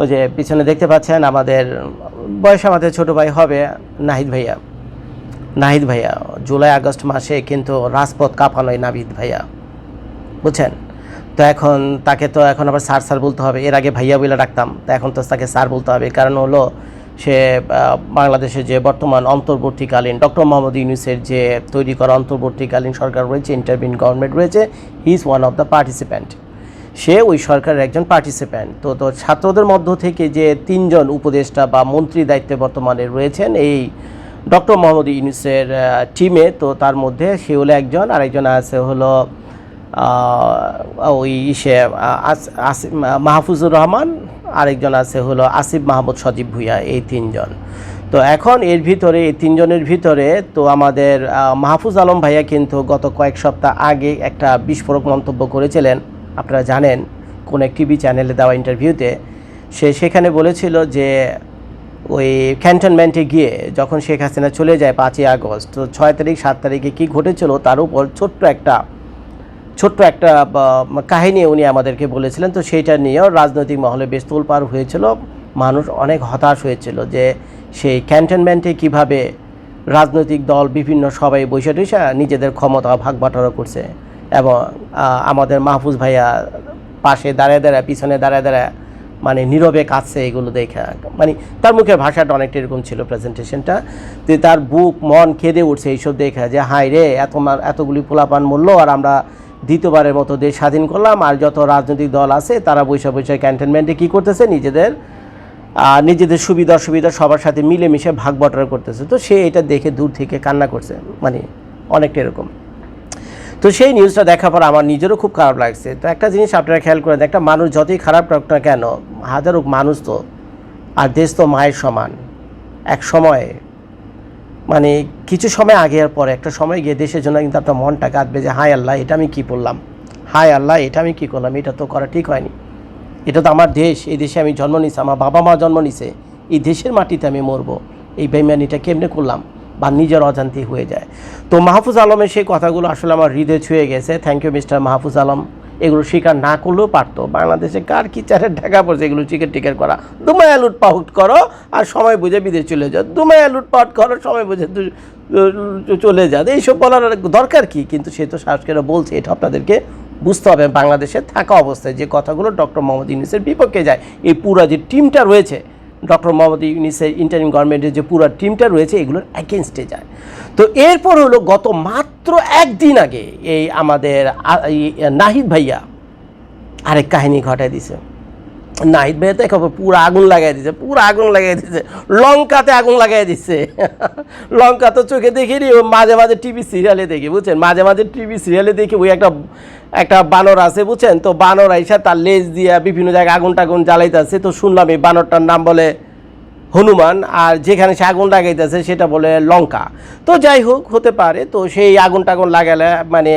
ওই যে পিছনে দেখতে পাচ্ছেন আমাদের বয়স আমাদের ছোট ভাই হবে নাহিদ ভাইয়া। নাহিদ ভাইয়া জুলাই আগস্ট মাসে কিন্তু রাজপথ কাঁপানোয় নাবিদ ভাইয়া। বুঝছেন? তো এখন তাকে তো এখন আবার স্যার স্যার বলতে হবে। এর আগে ভাইয়া বলে রাখতাম তো এখন তো তাকে স্যার বলতে হবে। কারণ হলো সে আহ, বাংলাদেশে যে বর্তমান অন্তর্বর্তীকালীন ডক্টর মোহাম্মদ ইউনুসের যে তৈরি করা অন্তর্বর্তীকালীন সরকার রয়েছে ইন্টারভিন গভর্নমেন্ট রয়েছে he is one of the participant সে ওই সরকারের একজন পার্টিসিপ্যান্ট তো তো ছাত্রদের মধ্য থেকে যে তিনজন উপদেষ্টা বা মন্ত্রী দায়িত্বে বর্তমানে রয়েছেন, এই ডক্টর মোহাম্মদ ইউনুসের টিমে তো তার মধ্যে সে হলো একজন, আরেকজন আছে হলো ওই আসিফ মাহফুজুর রহমান, আরেকজন আছে হলো আসিফ মাহমুদ সজীব ভুইয়া, এই তিনজন। তো এখন এর ভিতরে, এই তিনজনের ভিতরে, তো আমাদের মাহফুজ আলম ভাইয়া কিন্তু গত কয়েক সপ্তাহ আগে একটা বিস্ফোরক মন্তব্য করেছিলেন। আপনারা জানেন কোন এক টিভি চ্যানেলে দেওয়া ইন্টারভিউতে, সে সেখানে বলেছিল যে ওই ক্যান্টনমেন্টে গিয়ে যখন শেখ হাসিনা চলে যায় পাঁচই আগস্ট, তো ছয় তারিখ, সাত তারিখে কী ঘটেছিল তার উপর ছোট্ট একটা ছোট্ট একটা কাহিনী উনি আমাদেরকে বলেছিলেন। তো সেইটা নিয়েও রাজনৈতিক মহলে বেশ তোলপাড় হয়েছিল। মানুষ অনেক হতাশ হয়েছিল যে সেই ক্যান্টনমেন্টে কীভাবে রাজনৈতিক দল বিভিন্ন সবাই টসে নিজেদের ক্ষমতা ভাগ বাটোয়ারা করছে। এবং আমাদের মাহফুজ ভাইয়া পাশে দাঁড়ায় দাঁড়ায়, পিছনে দাঁড়ায় দাঁড়ায় মানে নীরবে কাছে এগুলো দেখা। মানে তার মুখের ভাষাটা অনেকটা এরকম ছিল প্রেজেন্টেশনটা তো তার বুক, মন কেঁদে উঠছে এইসব দেখা যে হাই রে, এত এতগুলি পোলাপান মূল্য আর আমরা দ্বিতীয়বারের মতো দেশ স্বাধীন করলাম আর যত রাজনৈতিক দল আছে তারা বৈশা বৈশা ক্যান্টনমেন্টে কী করতেছে? নিজেদের নিজেদের সুবিধা, অসুবিধা সবার সাথে মিলেমিশে ভাগ বটরা করতেছে। তো সে এটা দেখে দূর থেকে কান্না করছে। মানে অনেকটা এরকম। তো সেই নিউজটা দেখার পর আমার নিজেরও খুব খারাপ লাগছে। তো একটা জিনিস আপনারা খেয়াল করেন, একটা মানুষ যতই খারাপ রাখ না কেন, হাজারো মানুষ তো, আর দেশ তো মায়ের সমান। এক সময়ে মানে কিছু সময় আগে আর পরে, একটা সময় গিয়ে দেশের জন্য কিন্তু আপনার মনটা কাঁদবে যে, হায় আল্লাহ, এটা আমি কী করলাম হায় আল্লাহ, এটা আমি কী করলাম? এটা তো করা ঠিক হয়নি। এটা তো আমার দেশ, এই দেশে আমি জন্ম নিছি, আমার বাবা মা জন্ম নিছে, এই দেশের মাটিতে আমি মরবো, এই বেইমানিটা কেমনে করলাম? বা নিজের অজান্তি হয়ে যায়। তো মাহফুজ আলমের সেই কথাগুলো আসলে আমার হৃদয় ছুঁয়ে গেছে। Thank you mister Mahfuz Alam. এগুলো স্বীকার না করলেও পারতো। বাংলাদেশে কার কি চারের ঢাকা পড়ছে, এগুলো টিকিট টিকিট করা। দুমায়া লুটপাট করো আর সময় বুঝে বিদেশ চলে যাও। দুমায়া লুটপাট করো, সময় বুঝে চলে যাও। এইসব বলার দরকার কি? কিন্তু সে তো সাহস বলছে, এটা আপনাদেরকে বুঝতে হবে। বাংলাদেশে থাকা অবস্থায় যে কথাগুলো ডক্টর মোহাম্মদ ইউনিসের বিপক্ষে যায়, এই পুরা যে টিমটা রয়েছে ডক্টর মোহাম্মদ ইউনিসের ইন্টারিম গভর্নমেন্টের যে পুরো টিমটা রয়েছে, এগুলোর অ্যাগেনস্টে যায়। তো এরপর হলো গত মাত্র একদিন আগে এই আমাদের নাহিদ ভাইয়া আরেক কাহিনী ঘটায় দিছে। নাহিদ ভাই তো একেবারে পুরো আগুন লাগাই দিছে, পুরো আগুন লাগাই দিছে। লঙ্কাতে আগুন লাগাই দিছে। লঙ্কা তো চোখে দেখিনি মাঝে মাঝে টিভি সিরিয়ালে দেখি, বুঝছেন? মাঝে মাঝে টিভি সিরিয়ালে দেখি, ওই একটা একটা বানর আছে, বুঝছেন? তো বানর আইসা তার লেজ দিয়ে বিভিন্ন জায়গায় আগুন টাগুন জ্বালাইতেছে। তো শুনলাম এই বানরটার নাম বলে হনুমান আর যেখানে সে আগুন লাগাইতেছে সেটা বলে লঙ্কা। তো যাই হোক, হতে পারে। তো সেই আগুন টাগুন লাগালে মানে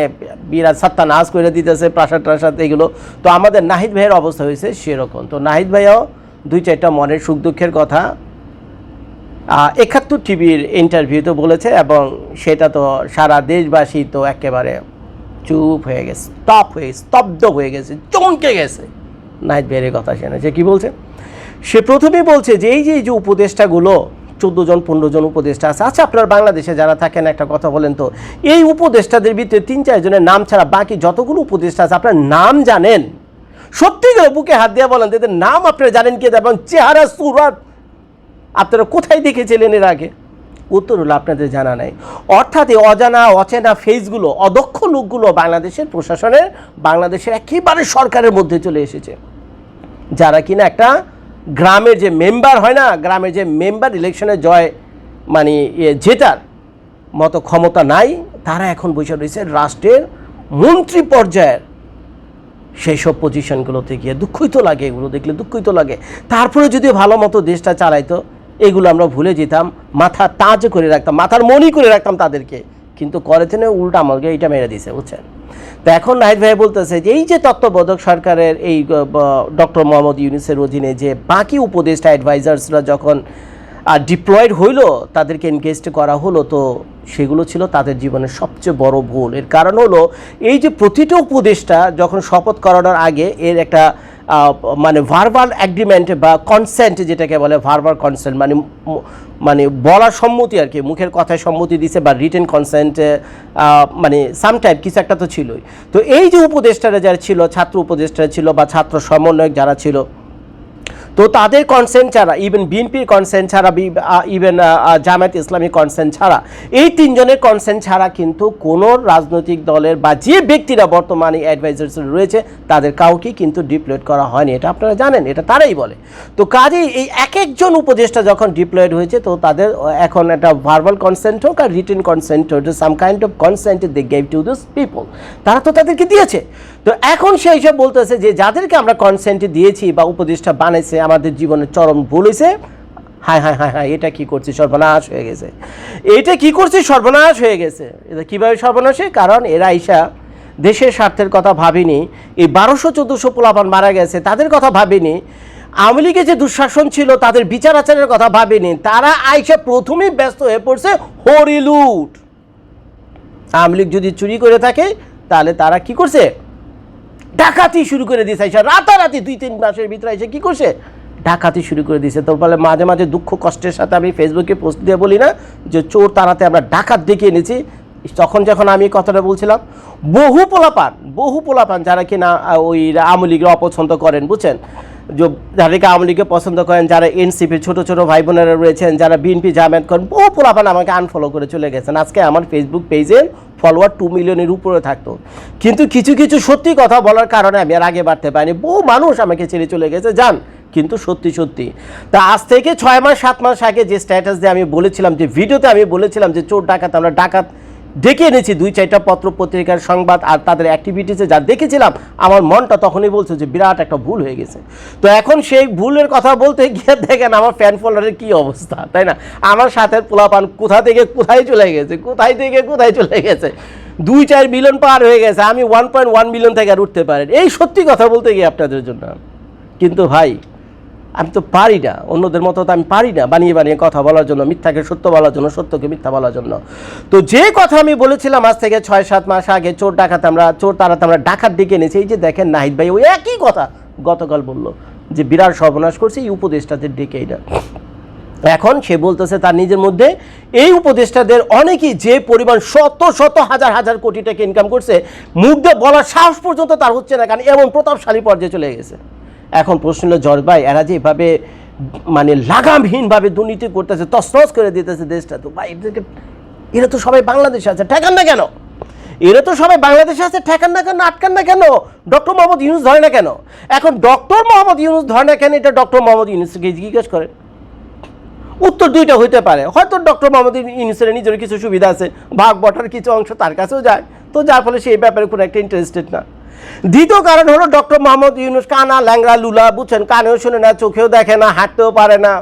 বিরাট সাত্তা নাচ করে দিতেছে, প্রাসাদ টাসাদ এগুলো। তো আমাদের নাহিদ ভাইয়ের অবস্থা হয়েছে সেরকম। তো নাহিদ ভাইয়াও দুই চারটা মনের সুখ দুঃখের কথা। একাত্তর টিভির ইন্টারভিউতে বলেছে এবং সেটা তো সারা দেশবাসী তো একেবারে চুপ হয়ে গেছে স্টপ হয়ে স্তব্ধ হয়ে গেছে, চমকে গেছে। নাহিদ ভাইয়ের কথা যে কী বলছে? সে প্রথমেই বলছে যে এই যে এই যে উপদেষ্টাগুলো, চোদ্দ জন, পনেরো জন উপদেষ্টা আছে। আচ্ছা আপনার বাংলাদেশে যারা থাকেন, একটা কথা বলেন তো, এই উপদেষ্টাদের ভিতরে তিন চারজনের নাম ছাড়া বাকি যতগুলো উপদেষ্টা আছে, আপনার নাম জানেন? সত্যি করে বুকে হাত দিয়ে বলেন, এদের নাম আপনারা জানেন কি এবং চেহারা, সুরাত, আপনারা কোথায় দেখেছিলেন এর আগে? উত্তর হলো আপনাদের জানা নাই। অর্থাৎ এই অজানা, অচেনা ফেসগুলো, অদক্ষ লোকগুলো বাংলাদেশের প্রশাসনের, বাংলাদেশের একেবারে সরকারের মধ্যে চলে এসেছে। যারা কিনা একটা গ্রামের যে মেম্বার হয় না, গ্রামের যে মেম্বার ইলেকশনে জয় মানে জেতার মতো ক্ষমতা নাই, তারা এখন বসে রয়েছে রাষ্ট্রের মন্ত্রী পর্যায়ের সেই সব পজিশনগুলোতে গিয়ে দুঃখই তো লাগে এগুলো দেখলে দুঃখই তো লাগে। তারপরে যদি ভালো মতো দেশটা চালাইতো, এগুলো আমরা ভুলে যেতাম, মাথা তাজ করে রাখতাম, মাথার মনি করে রাখতাম তাদেরকে। কিন্তু করেছে না, উল্টা আমাকে এইটা মেরে দিছে বুঝছেন? তো এখন নাহিদ ভাই বলতেছে যে এই যে তত্ত্ববোধক সরকারের এই ডক্টর মোহাম্মদ ইউনিসের অধীনে যে বাকি উপদেষ্টা অ্যাডভাইজার্সরা যখন আর ডিপ্লয়েড হইল, তাদেরকে এনগেজড করা হলো, তো সেগুলো ছিল তাদের জীবনের সবচেয়ে বড় ভুল। এর কারণ হলো, এই যে প্রতিটা উপদেষ্টা যখন শপথ করানোর আগে এর একটা মানে ভার্বাল অ্যাগ্রিমেন্ট বা কনসেন্ট যেটাকে বলে ভার্বাল কনসেন্ট মানে মানে বলার সম্মতি আর কি, মুখের কথায় সম্মতি দিছে বা রিটেন কনসেন্ট মানে সামটাইপ কিছু একটা তো ছিলই। তো এই যে উপদেষ্টারা যারা ছিল, ছাত্র উপদেষ্টারা ছিল বা ছাত্র সমন্বয়ক যারা ছিল তো তাদের কনসেন্ট ছাড়া ইভেন বিএনপির কনসেন্ট ছাড়া ইভেন জামায়াত ইসলামী কনসেন্ট ছাড়া, এই তিনজনের কনসেন্ট ছাড়া কিন্তু কোনো রাজনৈতিক দলের বা যে ব্যক্তিরা বর্তমানে অ্যাডভাইজার্স রয়েছে, তাদের কাউকে কিন্তু ডিপ্লয়েড করা হয়নি। এটা আপনারা জানেন, এটা তারাই বলে। তো কাজেই এই এক একজন উপদেষ্টা যখন ডিপ্লয়েড হয়েছে, তো তাদের এখন একটা ভার্বাল কনসেন্ট হোক আর রিটেন কনসেন্ট হোক some kind of consent they gave to this people তারা তো তাদেরকে দিয়েছে। তো এখন সেই হিসাব বলতেছে যে, যাদেরকে আমরা কনসেন্ট দিয়েছি বা উপদেষ্টা বানাইছে, আমাদের জীবনের চরম ভুল হয়েছে হায় হায় হায় হায়, এটা কি করছি? সর্বনাশ হয়ে গেছে। এটা কি করছি? সর্বনাশ হয়ে গেছে। এটা কীভাবে সর্বনাশ কারণ এরা আইসা দেশের স্বার্থের কথা ভাবিনি। এই বারোশো, চোদ্দোশো পোলাপান মারা গেছে, তাদের কথা ভাবিনি। আওয়ামী লীগের যে দুঃশাসন ছিল, তাদের বিচার আচারের কথা ভাবিনি। তারা আইসা প্রথমেই ব্যস্ত হয়ে পড়ছে হরিলুট। আওয়ামী লীগ যদি চুরি করে থাকে, তাহলে তারা কি করছে? ডাকাতি শুরু করে দিয়েছে। এসে রাতারাতি দুই তিন মাসের ভিতরে এসে কী করছে? ডাকাতি শুরু করে দিয়েছে। তোর ফলে মাঝে মাঝে দুঃখ কষ্টের সাথে আমি ফেসবুকে পোস্ট দিয়ে বলি না যে চোর তাড়াতে আমরা ডাকাত ডেকে এনেছি। তখন যখন আমি কথাটা বলছিলাম বহু পোলাপান বহু পোলাপান যারা কিনা আহ, ওই আওয়ামী লীগের অপছন্দ করেন বুঝছেন? যে যাদেরকে আওয়ামী লীগকে পছন্দ করেন যারা এনসিপির ছোট ছোট ভাই বোনেরা রয়েছেন যারা বিএনপি জামায়াত করেন বহু পোলাপান আমাকে আনফলো করে চলে গেছেন। আজকে আমার ফেসবুক পেজে ফলোয়ার টু মিলিয়নের উপরে থাকতো। কিন্তু কিছু কিছু সত্যি কথা বলার কারণে আমি আর আগে বাড়তে পারিনি। বহু মানুষ আমাকে ছেড়ে চলে গেছে যান কিন্তু সত্যি সত্যি। তা আজ থেকে ছয় মাস, সাত মাস আগে যে স্ট্যাটাস দিয়ে আমি বলেছিলাম, যে ভিডিওতে আমি বলেছিলাম যে চোর ডাকাত, আমরা ডাকাত ডেকে এনেছি, দুই চারটা পত্র পত্রিকার সংবাদ আর তাদের অ্যাক্টিভিটিসে যা দেখেছিলাম, আমার মনটা তখনই বলছে যে বিরাট একটা ভুল হয়ে গেছে। তো এখন সেই ভুলের কথা বলতে গিয়ে দেখেন আমার ফ্যান ফলোয়ারের কী অবস্থা, তাই না? আমার সাথে পোলাপান কোথা থেকে কোথায় চলে গেছে, কোথায় থেকে কোথায় চলে গেছে? দুই চার মিলিয়ন পার হয়ে গেছে, আমি ওয়ান পয়েন্ট ওয়ান মিলিয়ন থেকে আর উঠতে পারেন। এই সত্যি কথা বলতে গিয়ে আপনাদের জন্য। কিন্তু ভাই আমি তো পারি না, অন্যদের মতো তো আমি পারি না বানিয়ে বানিয়ে কথা বলার জন্য, মিথ্যাকে সত্য বলার জন্য, সত্যকে মিথ্যা বলার জন্য। তো যে কথা আমি বলেছিলাম আজ থেকে ছয়, সাত মাস আগে, চোর ডাকাত আমরা, চোর তারাতে আমরা ডাকাত ডেকে এনেছি, এই যে দেখেন নাহিদ ভাই ওই একই কথা গতকাল বলল যে বিরাট সর্বনাশ করছে, এই উপদেষ্টাদের ডেকে এটা এখন সে বলতেছে তার নিজের মধ্যে, এই উপদেষ্টাদের অনেকেই যে পরিমাণ শত শত, হাজার হাজার কোটি টাকা ইনকাম করছে, মুখ দিয়ে বলার সাহস পর্যন্ত তার হচ্ছে না, কারণ এমন প্রতাপশালী পর্যায়ে চলে গেছে। এখন প্রশ্ন হলো জর্জ ভাই, এরা যে এভাবে মানে লাগামহীনভাবে দুর্নীতি করতেছে তসনস করে দিতেছে দেশটা, তো ভাই এরা তো সবাই বাংলাদেশে আছে, ঠেকান না কেন? এরা তো সবাই বাংলাদেশে আছে, ঠেকান না কেন, আটকান না কেন? ডক্টর মোহাম্মদ ইউনুস ধরে না কেন? এখন ডক্টর মোহাম্মদ ইউনুস ধরে না কেন, এটা ডক্টর মোহাম্মদ ইউনুসকে জিজ্ঞেস করেন উত্তর দুইটা হইতে পারে। হয়তো ডক্টর মোহাম্মদ ইউনুসের নিজের কিছু সুবিধা আছে ভাগ বটার কিছু অংশ তার কাছেও যায়, তো যার ফলে সেই ব্যাপারে কোনো একটা ইন্টারেস্টেড না। দ্বিতীয় কারণ হলো ডক্টর মোহাম্মদ ইউনুস কানা ল্যাংরা লুলা বুঝছেন কানেও শুনে না, চোখেও দেখে না, হাঁটতেও পারে না।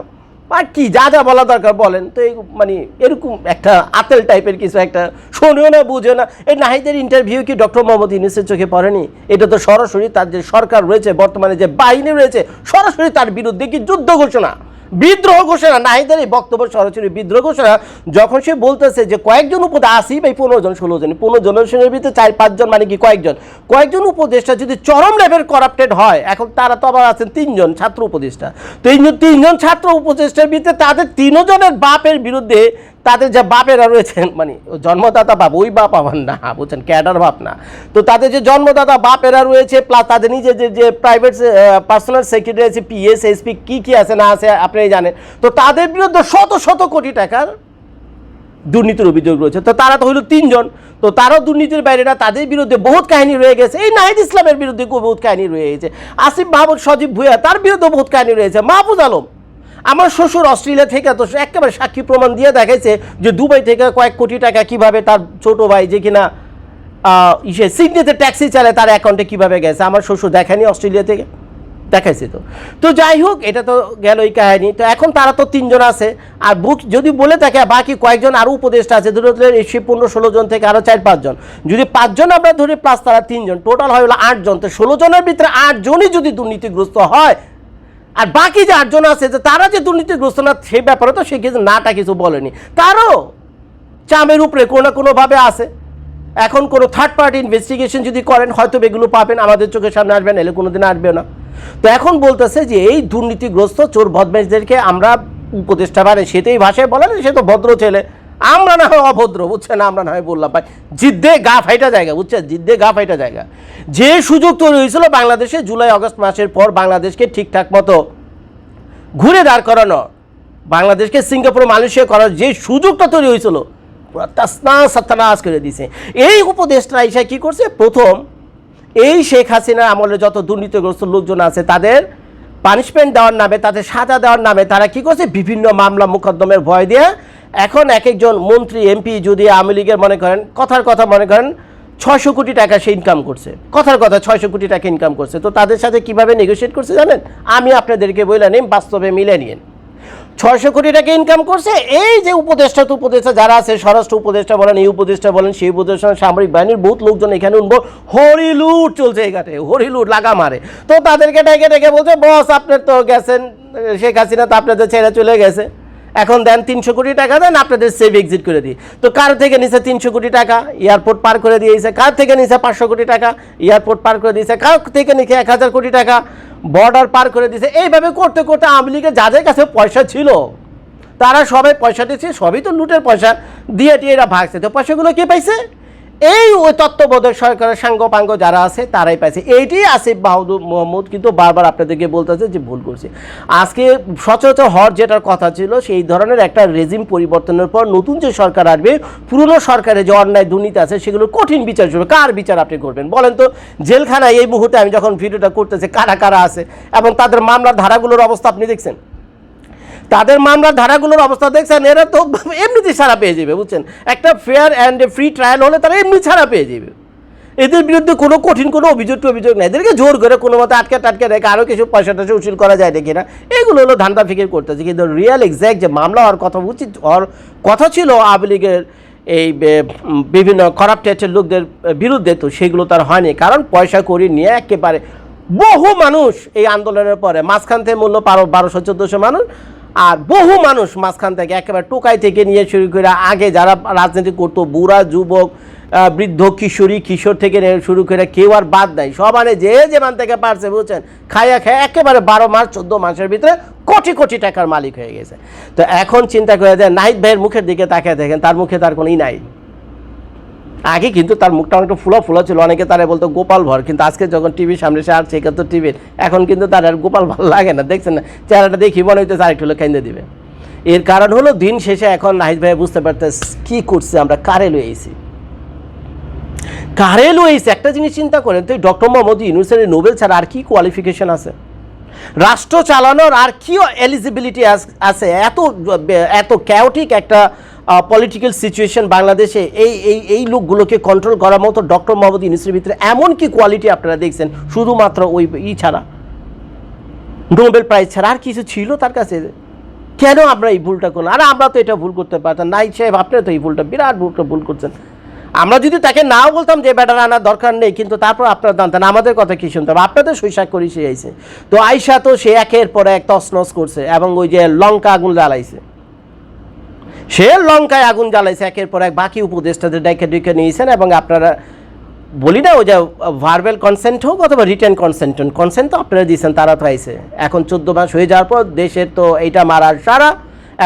আর কি, যা যা বলা দরকার বলেন। তো এই মানে এরকম একটা আতেল টাইপের কিছু একটা শোনেও না, বুঝেও না। এই নাহিদের ইন্টারভিউ কি ডক্টর মোহাম্মদ ইউনুসের চোখে পড়েনি? এটা তো সরাসরি তার যে সরকার রয়েছে, বর্তমানে যে বাহিনী রয়েছে, সরাসরি তার বিরুদ্ধে কি যুদ্ধ ঘোষণা? বিদ্রোহ ঘোষণা, নাহিদের এই বক্তব্য সরাসরি বিদ্রোহ ঘোষণা, যখন সে বলতেছে যে কয়েকজন উপদে আসি বা পনেরো জন, ষোলো জন, পনেরো জনের ভিতরে চার পাঁচজন মানে কি কয়েকজন? কয়েকজন উপদেষ্টা যদি চরম লেভেল করাপ্টেড হয়, এখন তারা তো আবার আছেন তিনজন ছাত্র উপদেষ্টা। তো এই তিনজন ছাত্র উপদেষ্টার ভিতরে তাদের তিনজনের বাপের বিরুদ্ধে তাদের যে বাপেরা রয়েছেন মানে জন্মদাতা বাপ, ওই বাপ আমার না বলছেন ক্যাডার বাপ না। তো তাদের যে জন্মদাতা বাপেরা রয়েছে প্লাস তাদের নিজের যে যে প্রাইভেট পার্সোনাল সেক্রেটারি আছে পিএস এসপি কী কী আছে, না আছে আপনি জানেন। তো তাদের বিরুদ্ধে শত শত কোটি টাকার দুর্নীতির অভিযোগ রয়েছে। তো তারা তো হইল তিনজন। তো তারাও দুর্নীতির বাইরে না, তাদের বিরুদ্ধে বহুত কাহিনী রয়ে গেছে। এই নাহিদ ইসলামের বিরুদ্ধে বহুত কাহিনী রয়ে গেছে। আসিফ মাহমুদ, সজীব ভুয়া তার বিরুদ্ধে বহুত কাহিনী রয়েছে। মাহফুজ আলম আমার শ্বশুর অস্ট্রেলিয়া থেকে তো একেবারে সাক্ষী প্রমাণ দিয়ে দেখাইছে যে দুবাই থেকে কয়েক কোটি টাকা কীভাবে তার ছোট ভাই যে কিনা ইসে সিডনিতে ট্যাক্সি চালায় তার অ্যাকাউন্টে কীভাবে গেছে? আমার শ্বশুর দেখেনি অস্ট্রেলিয়া থেকে, দেখাইছে তো। তো যাই হোক, এটা তো গেল এই কাহিনী। তো এখন তারা তো তিনজন আছে, আর বুক যদি বলে থাকে বাকি কয়েকজন আরও উপদেষ্টা আছে দুটো এসে পনেরো ষোলো জন থেকে আরও চার পাঁচজন। যদি পাঁচজন আমরা ধরি প্লাস তারা তিনজন টোটাল হয় হলো আটজন। তো ষোলো জনের ভিতরে আটজনই যদি দুর্নীতিগ্রস্ত হয় আর বাকি যে আটজন আছে, যে তারা যে দুর্নীতিগ্রস্ত না, সেই ব্যাপারে তো সে কিছু নাটা কিছু বলেনি। তারও চামের উপরে কোনো না কোনোভাবে আছে। এখন কোনো থার্ড পার্টি ইনভেস্টিগেশন যদি করেন, হয়তো এগুলো পাবেন, আমাদের চোখের সামনে আসবেন এলে কোনো দিন আসবে না। তো এখন বলতেছে যে, এই দুর্নীতিগ্রস্ত চোর বদমেশদেরকে আমরা উপদেষ্টা পারে সেটাই ভাষায় বলে সে তো ভদ্র ছেলে। আমরা না হয় অভদ্র, বুঝছেন? আমরা না হয় বললাম, ভাই। জিদ্দে গা ফাইটা জায়গা, বুঝছেন? জিদ্দে গা ফাইটা জায়গা। যে সুযোগ তৈরি হয়েছিল বাংলাদেশে জুলাই, অগস্ট মাসের পর বাংলাদেশকে ঠিকঠাক মতো ঘুরে দাঁড় করানো, বাংলাদেশকে সিঙ্গাপুর, মালয়েশিয়া করার যে সুযোগটা তৈরি হয়েছিল তাসনা করে দিছে। এই উপদেশটা এসে কি করছে? প্রথম, এই শেখ হাসিনার আমলে যত দুর্নীতিগ্রস্ত লোকজন আছে, তাদের পানিশমেন্ট দেওয়ার নামে, তাদের সাজা দেওয়ার নামে তারা কি করছে? বিভিন্ন মামলা, মোকদ্দমের ভয় দিয়ে এখন এক একজন মন্ত্রী, এমপি যদি আওয়ামী লীগের মনে করেন, কথার কথা মনে করেন, ছয়শো কোটি টাকা সে ইনকাম করছে। কথার কথা, ছয়শো কোটি টাকা ইনকাম করছে। তো তাদের সাথে কীভাবে নেগোসিয়েট করছে জানেন? আমি আপনাদেরকে বললাম বাস্তবে মিলে নিন ছয়শো কোটি টাকা ইনকাম করছে। এই যে উপদেষ্টা তো উপদেষ্টা যারা আছে, স্বরাষ্ট্র উপদেষ্টা বলেন, এই উপদেষ্টা বলেন, সেই উপদেষ্টা সামরিক বাহিনীর বহুত লোকজন এখানে উঠবো। হরিলুট চলছে এই ঘাটে হরিলুট লাগা মারে। তো তাদেরকে ডেকে ডেকে বলছে, বস, আপনার তো গেছেন, শেখ হাসিনা তো আপনাদের ছেড়ে চলে গেছে। এখন দেন তিনশো কোটি টাকা, দেন আপনাদের সেভ এক্সিট করে দিই। তো কার থেকে নিছে তিনশো কোটি টাকা? এয়ারপোর্ট পার করে দিয়েছে। কার থেকে নিছে পাঁচশো কোটি টাকা? এয়ারপোর্ট পার করে দিয়েছে। কার থেকে নিচে এক হাজার কোটি টাকা? বর্ডার পার করে দিয়েছে। এইভাবে করতে করতে আওয়ামী লীগের যাদের কাছে পয়সা ছিল, তারা সবাই পয়সা দিচ্ছে, সবই তো লুটের পয়সা। দিয়ে দিয়ে এরা ভাগছে। তো পয়সাগুলো কে পাইছে? এই ওই তত্ত্ববোধক সরকারের সাঙ্গ পাঙ্গ যারা আছে, তারাই পাইছে। এইটি আসিফ বাহাদুর মোহাম্মদ কিন্তু বারবার আপনাদেরকে বলতেছে যে ভুল করছে। আজকে সচরাচর হর যেটার কথা ছিল, সেই ধরনের একটা রেজিম পরিবর্তনের পর নতুন যে সরকার আসবে, পুরনো সরকারে যে অন্যায় দুর্নীতি আছে, সেগুলো কঠিন বিচার করবে কার বিচার আপনি করবেন? বলেন তো, জেলখানায় এই মুহূর্তে আমি যখন ভিডিওটা করতেছি, কারা কারা আছে? এবং তাদের মামলার ধারাগুলোর অবস্থা আপনি দেখছেন? তাদের মামলার ধারাগুলোর অবস্থা দেখছেন, এরা তো এমনিতে ছাড়া পেয়ে যাবে, বুঝছেন? একটা ফেয়ার অ্যান্ড ফ্রি ট্রায়াল হলে তারা এমনি ছাড়া পেয়ে যাবে। এদের বিরুদ্ধে কোনো কঠিন কোনো অভিযোগ অভিযোগ নেই। এদেরকে জোর করে কোনো মতো আটকে টাটকে রেখে আরও কিছু পয়সা টয়সা উচিল করা যায় নাকি না? এগুলো হলো ধান্দা ফিকির করতেছে। কিন্তু রিয়েল এক্স্যাক্ট যে মামলা হওয়ার কথা উচিত হওয়ার কথা ছিল আওয়ামী লীগের এই বিভিন্ন করাপ্টেটের লোকদের বিরুদ্ধে, তো সেগুলো তার হয়নি। কারণ পয়সা করি নিয়ে একেবারে বহু মানুষ এই আন্দোলনের পরে, মাঝখান থেকে মূল্য বারো, বারোশো, চোদ্দোশো মানুষ আর বহু মানুষ মাঝখান থেকে একেবারে টোকাই থেকে নিয়ে শুরু করে আগে যারা রাজনীতি করতো, বুড়া, যুবক বৃদ্ধ, কিশোরী, কিশোর থেকে শুরু করে কেউ আর বাদ নাই। সবানে যে যেমান থেকে পারছে, বুঝছেন? খাইয়া খায় একেবারে বারো মাস, চোদ্দ মাসের ভিতরে কোটি কোটি টাকার মালিক হয়ে গেছে। তো এখন চিন্তা করে দেন, নাহিদ ভাইয়ের মুখের দিকে তাকিয়ে দেখেন, তার মুখে তার কোনোই নাই। আগে কিন্তু তার মুখটা অনেকটা ফুলো ফুলো ছিল, অনেকে তারা বলতো গোপাল ভর, কিন্তু আজকে যখন টিভির সামনে সে আসছে একাত্তর টিভির এখন কিন্তু তার আর গোপাল ভালো লাগে না, দেখছেন না? চেহারাটা দেখি মনে হইতেছে আরেকটু হলো দিবে। এর কারণ হলো দিন শেষে এখন নাহিদ ভাই বুঝতে পারতেছে কি করছে, আমরা কারে লইয়েছি কারে লইয়েছি একটা জিনিস চিন্তা করেন, তো ডক্টর মোহাম্মদ ইউনুসের নোবেল ছাড়া আর কি কোয়ালিফিকেশন আছে? রাষ্ট্র চালানোর আর কি এলিজিবিলিটি আছে? এত এত ক্যাওটিক একটা পলিটিক্যাল সিচুয়েশন বাংলাদেশে এই এই এই লোকগুলোকে কন্ট্রোল করার মতো ডক্টর মোহাম্মদ ইউনুসের ভিতরে এমন কি কোয়ালিটি আপনারা দেখছেন? শুধুমাত্র ওই ই ছাড়া। নোবেল প্রাইজ ছাড়া আর কিছু ছিল তার কাছে? কেন আমরা এই ভুলটা করলাম? আর আমরা তো এটা ভুল করতে পারতাম। নাই সাহেব, আপনি তো এই ভুলটা বিরাট ভুলটা ভুল করছেন। আমরা যদি তাকে নাও বলতাম যে ব্যাটার আনার দরকার নেই, কিন্তু তারপর আপনারা জানতেন, আমাদের কথা কি শুনতে হবে? আপনাদের সৈশাক করি সে আইছে। তো আইসা তো সে একের পর এক তসনস করছে এবং ওই যে লঙ্কা আগুন জ্বালাইছে। সে লঙ্কায় আগুন জ্বালাইছে, একের পর এক বাকি উপদেষ্টাদের ডেকে ডেকে নিয়েছেন এবং আপনারা বলি না, ওই যে ভার্বেল কনসেন্ট হোক অথবা রিটার্ন কনসেন্ট হোক কনসেন্ট তো আপনারা দিয়েছেন, তারা তো আইসে এখন চোদ্দ মাস হয়ে যাওয়ার পর দেশের তো এইটা মারার সারা।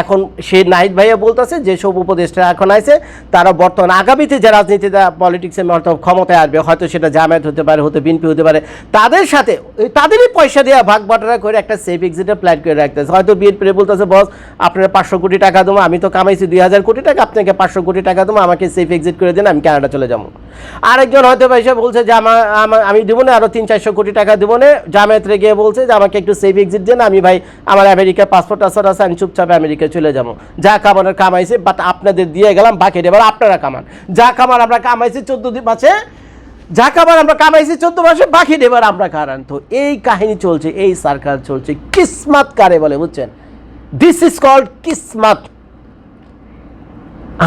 এখন সে নাহিদ ভাইয়া বলতেছে যেসব উপদেষ্টা এখন আছে তারা বর্তমান আগামীতে যে রাজনীতিটা পলিটিক্সে হয়তো ক্ষমতায় আসবে, হয়তো সেটা জামায়াত হতে পারে, হতে বিএনপি হতে পারে, তাদের সাথে তাদেরই পয়সা দেওয়া ভাগ বাটোয়ারা করে একটা সেফ এক্সিটের প্ল্যান করে রাখতেছে। হয়তো বিএনপি বলতেছে, বস, আপনারা পাঁচশো কোটি টাকা দেবো, আমি তো কামাইছি দুই হাজার কোটি টাকা, আপনাকে পাঁচশো কোটি টাকা দেবো, আমাকে সেফ এক্সিট করে দিন, আমি কানাডা চলে যাব। আরেকজন হয়তো পয়সা বলছে যে আমার আমি দেবো না আরও তিন চারশো কোটি টাকা দেবো না। জামায়াতরে গিয়ে বলছে যে, আমাকে একটু সেফ এক্সিট দেন। আমি ভাই, আমার আমেরিকার পাসপোর্ট টাসপোর্ট আছে, আমি চুপচাপ আমেরিকায় চলে যাব। যা কামানোর কামাইছে বাট আপনাদের দিয়ে গেলাম বাকি এবার আপনারা কামান। যা কামান আমরা কামাইছি চোদ্দ মাসে যা কামান আমরা কামাইছি চোদ্দ মাসে বাকি এবার আমরা কারান। তো এই কাহিনী চলছে, এই সার্কাল চলছে, কিসমত কারে বলে বুঝছেন? দিস ইজ কল্ড কিসমত।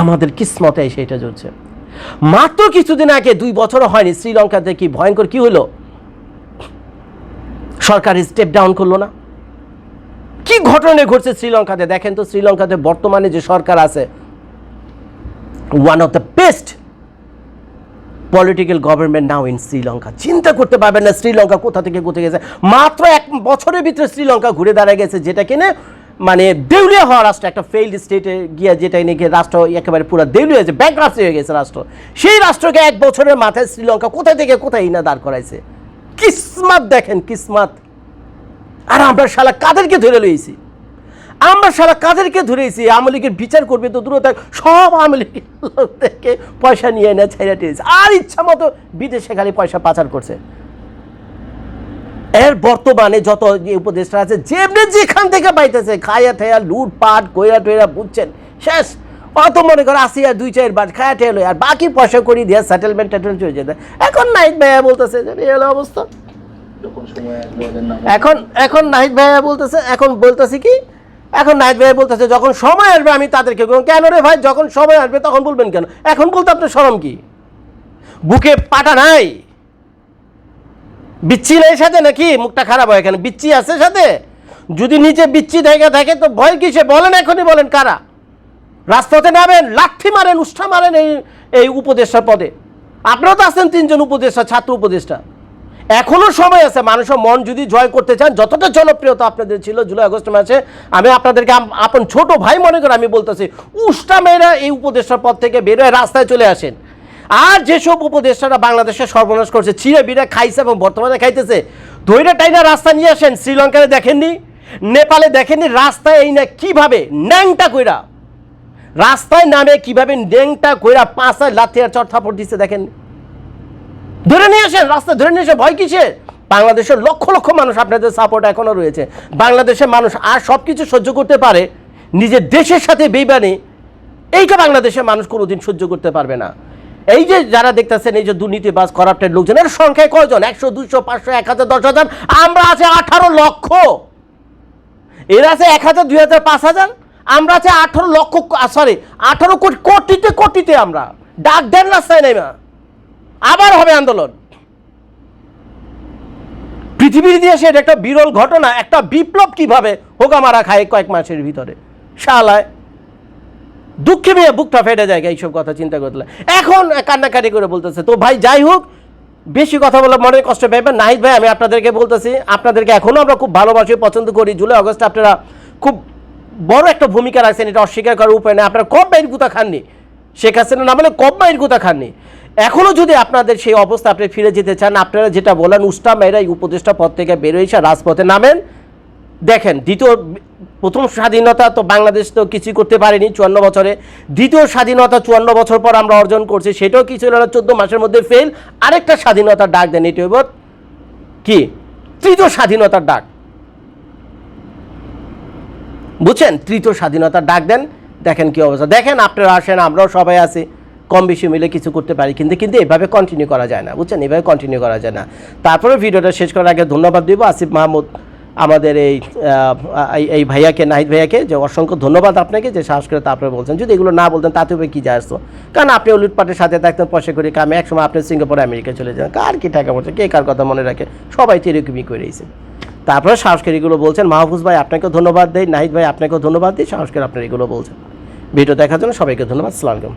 আমাদের কিসমতে এসে এটা চলছে। মাত্র কিছুদিন আগে দুই বছরও হয়নি শ্রীলঙ্কাতে কি ভয়ঙ্কর কি হলো? সরকার স্টেপ ডাউন করল না? কি ঘটনা ঘটছে শ্রীলঙ্কাতে? দেখেন তো শ্রীলঙ্কাতে বর্তমানে যে সরকার আছে one of the best political government now in Sri Lanka. চিন্তা করতে পারবেন না শ্রীলঙ্কা কোথা থেকে কোথায় গেছে। মাত্র এক বছরের ভিতরে শ্রীলঙ্কা ঘুরে দাঁড়ায় গেছে, যেটা কিনে মানে দেউলিয়া হওয়া রাষ্ট্র, একটা ফেইল্ড স্টেটে গিয়ে যেটা নাকি রাষ্ট্র একেবারে পুরো দেউলিয়া হয়েছে ব্যাংক হয়ে গেছে রাষ্ট্র। সেই রাষ্ট্রকে এক বছরের মাথায় শ্রীলঙ্কা কোথায় থেকে কোথায় না দাঁড় করাইছে? কিসমাত দেখেন, কিসমাত। আর আমরা শালা কাদেরকে ধরে লইছি? আমরা সারা কাদেরকে ধরেছি আওয়ামী লীগের বিচার করবে তো দূরে থাক সব আওয়ামী লীগের লোক থেকে পয়সা নিয়ে এনে ছেড়ে টেরেছে আর ইচ্ছা মতো বিদেশে খালি পয়সা পাচার করছে। এর বর্তমানে যত যে উপদেশটা আছে, যেমনি যেখান থেকে পাইতেছে, খায়া ঠেয়া, লুটপাট, কইরা টইরা বুঝছেন, শেষ। অত মনে করে আসি আর দুই চার বার খায়া লই আর বাকি পয়সা করি দিয়ে সেটেলমেন্ট টেটেলমেন্ট চলে যেতে। এখন নাইট ভাইয়া বলতেছে এই হলো অবস্থা। এখন এখন নাহিদ ভাইয়া বলতেছে, এখন বলতেছে কি? এখন নাহিদ ভাইয়া বলতেছে, যখন সময় আসবে, আমি তাদেরকে কেন রে ভাই? যখন সময় আসবে, তখন বলবেন কেন? এখন বলতে আপনার সরম কি? বুকে পাটা নাই। বিচ্ছি নেই সাথে নাকি মুখটা খারাপ হয় এখানে? বিচ্ছি আছে সাথে? যদি নিচে বিচ্ছি জায়গা থাকে, তো ভয় কিসে? বলেন এখনই বলেন কারা? রাস্তাতে নামেন, লাঠি মারেন, উষ্ঠা মারেন এই এই উপদেষ্টার পদে। আপনারা তো আছেন তিনজন উপদেষ্টা, ছাত্র উপদেষ্টা। এখনও সময় আছে, মানুষের মন যদি জয় করতে চান, যতটা জনপ্রিয়তা আপনাদের ছিল জুলাই আগস্ট মাসে, আমি আপনাদেরকে আপন ছোট ভাই মনে করে আমি বলতেছি উষ্টা মেয়েরা এই উপদেষ্টার পদ থেকে বেরোয় রাস্তায় চলে আসেন। আর যেসব উপদেষ্টারা বাংলাদেশে সর্বনাশ করছে, চিড়ে বিড়ে খাইছে এবং বর্তমানে খাইতেছে, ধৈর্য টাইনা রাস্তা নিয়ে আসেন শ্রীলঙ্কায় দেখেননি, নেপালে দেখেননি, রাস্তায় এই না কীভাবে ন্যাংটা কইরা, রাস্তায় নামে কীভাবে ন্যাংটা কইরা পাঁচায় লাথি আর চট থাপড় দিচ্ছে দেখেন। ধরে নিয়ে আসেন রাস্তা ধরে নিয়ে এসে ভয় কিসের? বাংলাদেশের লক্ষ লক্ষ মানুষ আপনাদের সাপোর্ট এখনও রয়েছে। বাংলাদেশের মানুষ আর সব কিছু সহ্য করতে পারে, নিজের দেশের সাথে বেইমানি, এইটা বাংলাদেশের মানুষ কোনোদিন সহ্য করতে পারবে না। এই যে যারা দেখতেছেন, এই যে দুর্নীতিবাজ লোকজন, এর সংখ্যায় কয়জন? একশো দুশো পাঁচশো, এক হাজার, দশ হাজার? আমরা আছে আঠারো লক্ষ। এরা আছে এক হাজার, দুই হাজার, পাঁচ হাজার? আমরা আছে আঠারো লক্ষ সরি আঠারো কোটি, কোটিতে কোটিতে আমরা। ডাক দেন রাস্তায় নেমা আবার হবে আন্দোলন। পৃথিবীর ইতিহাসে এটা একটা বিরল ঘটনা, একটা বিপ্লব কীভাবে হোগা মারা খায় কয়েক মাসের ভিতরে। শালায়। দুঃখে মেয়ে বুকটা ফেটে যায় এইসব কথা চিন্তা করতে এখন কান্নাকাটি করে বলতেছে, তো ভাই, যাই হোক, বেশি কথা বলে মনে কষ্ট পাইবেন নাহিদ ভাই, আমি আপনাদেরকে বলতেছি, আপনাদেরকে এখনও আমরা খুব ভালোবাসি, পছন্দ করি। জুলাই, আগস্টে আপনারা খুব বড় একটা ভূমিকা রাখছেন, এটা অস্বীকার করার উপায় নেই। আপনারা কম মাইর গুতা খাননি, শেখ হাসিনা না বলে কম মাইর গুতা খাননি। এখনও যদি আপনাদের সেই অবস্থা আপনি ফিরে যেতে চান, আপনারা যেটা বলেন উস্টা মেয়েরা এই উপদেষ্টা পদ থেকে বেরোয় রাজপথে নামেন। দেখেন, দ্বিতীয় প্রথম স্বাধীনতা তো বাংলাদেশ তো কিছুই করতে পারেনি চুয়ান্ন বছরে। দ্বিতীয় স্বাধীনতা চুয়ান্ন বছর পর আমরা অর্জন করছি, সেটাও কিছু হলো না? চোদ্দ মাসের মধ্যে ফেল আরেকটা স্বাধীনতার ডাক দেন এটি হইব কি? তৃতীয় স্বাধীনতার ডাক। বুঝছেন? তৃতীয় স্বাধীনতার ডাক দেন। দেখেন কি অবস্থা। দেখেন, আপনারা আসেন, আমরাও সবাই আছি। কম বেশি মিলে কিছু করতে পারি, কিন্তু কিন্তু এভাবে কন্টিনিউ করা যায় না। বুঝছেন? এভাবে কন্টিনিউ করা যায় না। তারপরে ভিডিওটা শেষ করার আগে ধন্যবাদ দিব আসিফ মাহমুদ আমাদের এই এই- ভাইয়াকে, নাহিদ ভাইয়াকে যে অসংখ্য ধন্যবাদ আপনাকে যে সাহস করে তারপরে বলছেন। যদি এগুলো না বলতেন তাতে কি যায় আসতো? কারণ আপনি লুটপাটের সাথে থাকতেন, পয়সা করে কামে একসময় আপনি সিঙ্গাপুর আমেরিকা চলে যান। কার কি টাকা পড়ছে কে কার কথা মনে রাখে? সবাই তো এরকমই করেছে তারপরে সাহসকের এগুলো বলছেন। মাহফুজ ভাই, আপনাকেও ধন্যবাদ দেয় নাহিদ ভাই, আপনাকেও ধন্যবাদ দিই। সাহসকের আপনার এগুলো বলছেন। ভিডিও দেখার জন্য সবাইকে ধন্যবাদ। সালাম